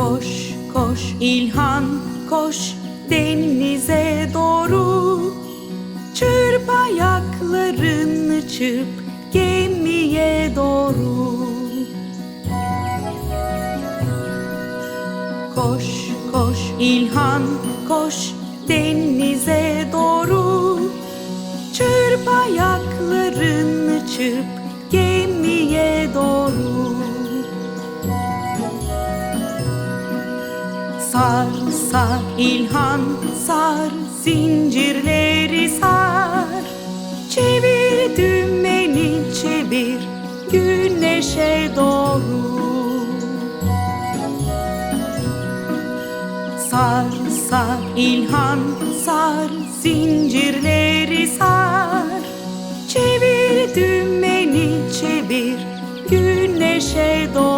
Koş koş İlhan koş denize doğru. Çırp ayaklarını çırp gemiye doğru. Koş koş İlhan koş denize doğru. Çırp ayaklarını çırp Sar sar İlhan sar zincirleri sar. Çevir dümeni çevir güneşe doğru. Sar sar İlhan sar zincirleri sar. Çevir dümeni çevir güneşe doğru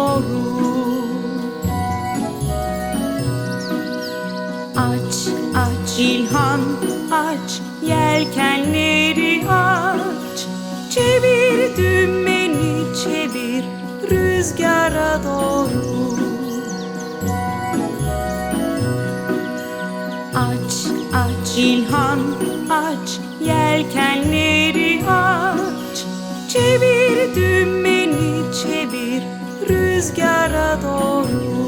Aç aç. İlhan aç. Yelkenleri aç. Çevir dümeni çevir. Rüzgara doğru. Aç aç. İlhan aç. Yelkenleri aç. Çevir dümeni çevir. Rüzgara doğru